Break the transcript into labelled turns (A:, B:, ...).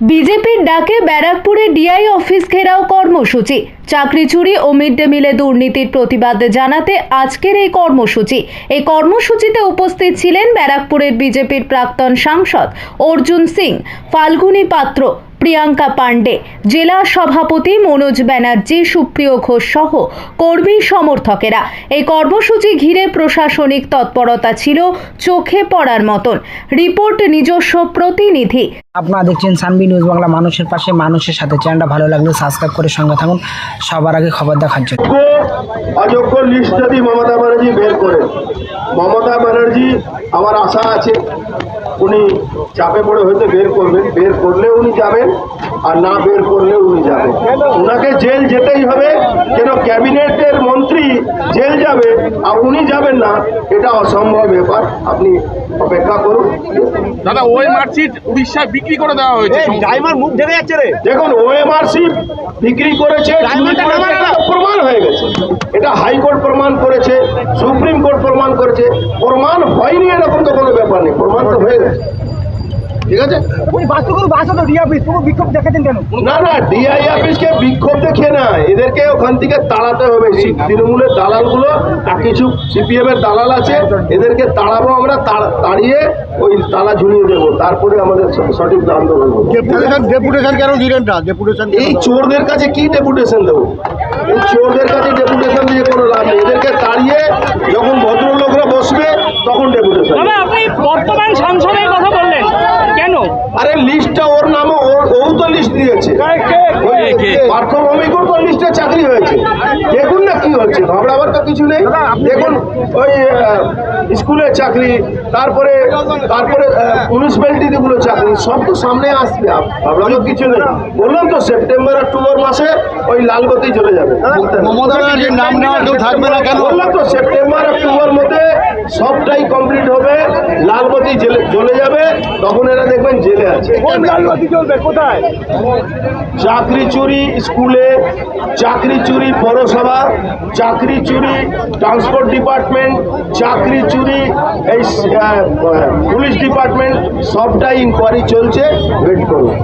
A: বিজেপির ডাকে ব্যারাকপুরে ডিআই অফিস ঘেরাও কর্মসূচি। চাকরি চুরি ও মিড ডে মিলে দুর্নীতির প্রতিবাদ জানাতে আজকের এই কর্মসূচি। এই কর্মসূচিতে উপস্থিত ছিলেন ব্যারাকপুরের বিজেপির প্রাক্তন সাংসদ অর্জুন সিং, ফাল্গুনী পাত্র প্রিয়াঙ্কা পাণ্ডে জেলা সভাপতি মনোজ ব্যানার্জি সুপ্রিয় ঘোষ সহ কর্মী সমর্থকেরা। এই কর্মসূচি ঘিরে প্রশাসনিক তৎপরতা ছিল চোখে পড়ার মতন। রিপোর্ট নিজস্ব প্রতিনিধি।
B: আপনারা দেখছেন সানবি নিউজ বাংলা মানুষের পাশে মানুষের সাথে। চ্যানেলটা ভালো লাগলে সাবস্ক্রাইব করে সঙ্গে থাকুন। সবার আগে খবর দেখার জন্য।
C: অযোগ্য লিস্ট যদি মমতা ব্যানার্জি বের করে। মমতা ব্যানার্জি আমার আশা আছে উনি চাপে পড়ে হয়তো বের করবেন বের করলে উনি যাবেন আর না বের করলে উনি যাবেন। ওনাকে জেল যেতেই হবে কেন ক্যাবিনেটের মন্ত্রী জেল যাবে আর উনি যাবেন না এটা অসম্ভব ব্যাপার। আপনি অপেক্ষা করুন।
D: দাদা ওই মার্কশিট উড়িষ্যায় বিক্রি করে দেওয়া হয়েছে
E: ড্রাইভার মুখ ঢেকে যাচ্ছে রে।
C: দেখুন ওএমআরসি বিক্রি করেছে প্রমাণ হয়ে গেছে। এটা হাইকোর্ট প্রমাণ করেছে সুপ্রিম কোর্ট প্রমাণ করেছে। প্রমাণ হয়নি এরকম তো কোনো ব্যাপার নেই প্রমাণ তো হয়ে গেছে ঠিক আছে?
E: ওই বাস্তু করে বাসা তো ডিআরপি পুরো বিক্ষোভ দেখাতেন কেন?
C: না না ডিআই অফিসকে বিক্ষোভ দেখে না। এদেরকে ওখান থেকে তাড়াতে হবে। তৃণমূলের দালালগুলো আর কিছু সিপিএম এর দালাল আছে এদেরকে তাড়াবো আমরা তাড়িয়ে ওই তালা ঝুলিয়ে দেবো। তারপরে আমাদের সঠিক আন্দোলন হবে
E: ডেপুটেশন কেন দিলেন না? ডেপুটেশন
C: এই চোরদের কাছে কি ডেপুটেশন দেবো? এই চোরদের কাছে ডেপুটেশন দিয়ে কোনো লাভ নেই। এদেরকে তাড়িয়ে যখন ভদ্রলোকরা বসবে তখন ডেপুটেশন
F: দাদা আপনি বর্তমান সাংসদের কথা বললেন কেন
C: আরে লিস্টটা ওর নামে ওর ও তো লিস্ট দিয়েছে। তো লিস্টে চাকরি হয়েছে। দেখুন না কি হচ্ছে ঘবড়াবার তো কিছু নেই। দেখুন ওই স্কুলের চাকরি তারপরে তারপরে মিউনিসিপ্যালিটিতে গুলো চাকরি সব তো সামনে আসবে ঘবড়াবার কিছু নেই। বললাম তো সেপ্টেম্বর অক্টোবর মাসে ওই লালগতি চলে যাবে।
E: মমতা নাম নেওয়া কেউ থাকবে না কেন?
C: বললাম তো সবটাই কমপ্লিট হবে লালগতি জেলে চলে যাবে তখন এরা দেখবেন জেলে আছে।
E: কোন লালবাতি চলবে কোথায়?
C: চাকরি চুরি স্কুলে চাকরি চুরি পৌরসভা চাকরি চুরি ট্রান্সপোর্ট ডিপার্টমেন্ট চাকরি চুরি এই পুলিশ ডিপার্টমেন্ট সবটাই ইনকোয়ারি চলছে ওয়েট করুন।